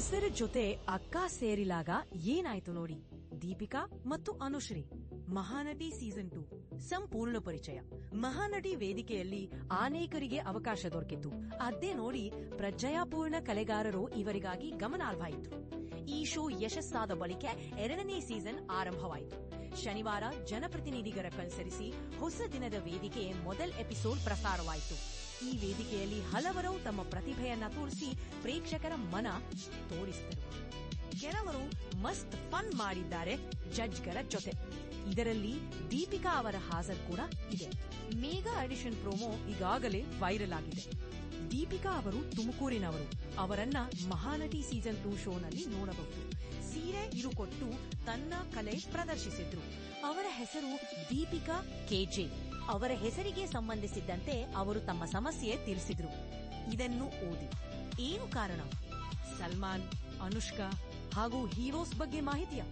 ಹೆಸರ ಜೊತೆ ಅಕ್ಕ ಸೇರಿಲಾಗ ಏನಾಯ್ತು ನೋಡಿ? ದೀಪಿಕಾ ಮತ್ತು ಅನುಶ್ರೀ. Mahanati season two. ಸಂಪೂರ್ಣ ಪರಿಚಯ. ಮಹಾನಟಿ ವೇದಿಕೆಯಲ್ಲಿ ಅನೇಕರಿಗೆ ಅವಕಾಶ ದೊರಕಿತು ಅದೇ ನೋಡಿ ಪ್ರಜಯಾಪೂರ್ಣ ಕಲೆಗಾರರು ಇವರಿಗಾಗಿ ಗಮನಾರ್ಹವಾಯಿತು ಈ ಶೋ ಯಶಸ್ಸಾದ ಬಳಿಕ ಎರಡನೇ ಸೀಸನ್ ಆರಂಭವಾಯಿತು. ಶನಿವಾರ ಜನಪ್ರತಿನಿಧಿಗರ ಕಲ್ಸರಿಸಿ ಹೊಸ ದಿನದ ವೇದಿಕೆ ಮೊದಲ ಎಪಿಸೋಡ್ ಪ್ರಸಾರವಾಯಿತು. ಈ ವೇದಿಕೆಯಲ್ಲಿ ಹಲವರು ತಮ್ಮ ಪ್ರತಿಭೆಯನ್ನ ತೋರಿಸಿ ಪ್ರೇಕ್ಷಕರ ಮನ ತೋರಿಸಿದರು. ಕೆಲವರು ಮಸ್ತ್ ಫನ್ ಮಾಡಿದ್ದಾರೆ ಜಡ್ಜ್ಗಳ ಜೊತೆ. ಇದರಲ್ಲಿ ದೀಪಿಕಾ ಅವರ ಹಾಜರ್ ಕೂಡ ಇದೆ. ಮೇಗಾ ಅಡಿಷನ್ ಪ್ರೋಮೋ ಈಗಾಗಲೇ ವೈರಲ್ ಆಗಿದೆ. ದೀಪಿಕಾ ಅವರು ತುಮಕೂರಿನವರು. ಅವರನ್ನ ಮಹಾನಟಿ ಸೀಸನ್ ಟೂ ಶೋನಲ್ಲಿ ನೋಡಬಹುದು. ಸೀರೆ ಇರುಕೊಟ್ಟು ತನ್ನ ಕಲೆ ಪ್ರದರ್ಶಿಸಿದ್ರು. ಅವರ ಹೆಸರು ದೀಪಿಕಾ ಕೆಜೆ ಅವರ ಹೆಸರಿಗೆ ಸಂಬಂಧಿಸಿದಂತೆ ಅವರು ತಮ್ಮ ಸಮಸ್ಯೆ ತಿಳಿಸಿದ್ರು. ಇದನ್ನು ಓದಿ. ಏನು ಕಾರಣ? ಸಲ್ಮಾನ್ ಅನುಷ್ಕಾ ಹಾಗೂ ಹೀರೋಸ್ ಬಗ್ಗೆ ಮಾಹಿತಿಯ?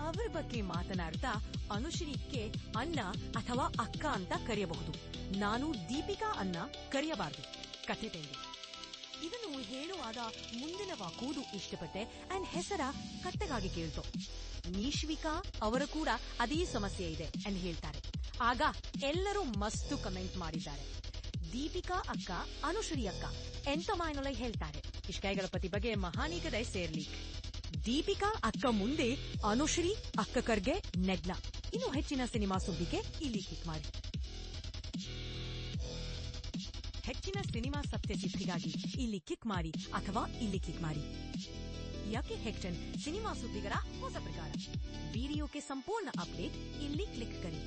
ಅವರ ಬಗ್ಗೆ ಮಾತನಾಡ್ತಾ ಅನುಶ್ರೀಕ್ಕೆ ಅಣ್ಣ ಅಥವಾ ಅಕ್ಕ ಅಂತ ಕರೆಯಬಹುದು. ನಾನು ದೀಪಿಕಾ ಅನ್ನ ಕರೆಯಬಾರದು. ಕಥೆ ಇದನ್ನು ಹೇಳುವಾಗ ಮುಂದಿನ ವಾಕೂದು ಇಷ್ಟಪಟ್ಟೆ ಅಂಡ್ ಹೆಸರ ಕಟ್ಟಗಾಗಿ ಕೇಳ್ತು. ನೀಶ್ವಿಕಾ ಅವರ ಕೂಡ ಅದೇ ಸಮಸ್ಯೆ ಇದೆ ಅಂಡ್ ಹೇಳ್ತಾರೆ. ಆಗ ಎಲ್ಲರೂ ಮಸ್ತು ಕಮೆಂಟ್ ಮಾಡಿದ್ದಾರೆ. ದೀಪಿಕಾ ಅಕ್ಕ, ಅನುಶ್ರೀ ಅಕ್ಕ, ಎಂತ ಮಾಯನೊಳಗೆ ಹೇಳ್ತಾರೆ? ಇಷ್ಕಾಯ ಗಣಪತಿ ಬಗ್ಗೆ ಮಹಾನೀಗದಯ ಸೇರ್ಲಿ. ದೀಪಿಕಾ ಅಕ್ಕ ಮುಂದೆ ಅನುಶ್ರೀ, ಅಕ್ಕ ಕರ್ಗೆ ನೆಗ್ಲಾ ಇನ್ನು ಹೆಚ್ಚಿನ ಸಿನಿಮಾ ಸುದ್ದಿಗೆ ಇಲ್ಲಿ ಕ್ಲಿಕ್ ಮಾಡಿ. ಹೆಚ್ಚಿನ ಸಿನಿಮಾ ಸತ್ಯ ಚಿಪ್ಪಿಗಾಗಿ ಇಲ್ಲಿ ಕ್ಲಿಕ್ ಮಾಡಿ ಅಥವಾ ಇಲ್ಲಿ ಕ್ಲಿಕ್ ಮಾಡಿ. ಯಾಕೆ ಹೆಕ್ಟನ್ ಸಿನಿಮಾ ಸುದ್ದಿಗಳ ಹೊಸ ಪ್ರಕಾರ? ವಿಡಿಯೋಕೆ ಸಂಪೂರ್ಣ ಅಪ್ಡೇಟ್ ಇಲ್ಲಿ ಕ್ಲಿಕ್ ಕರಿ.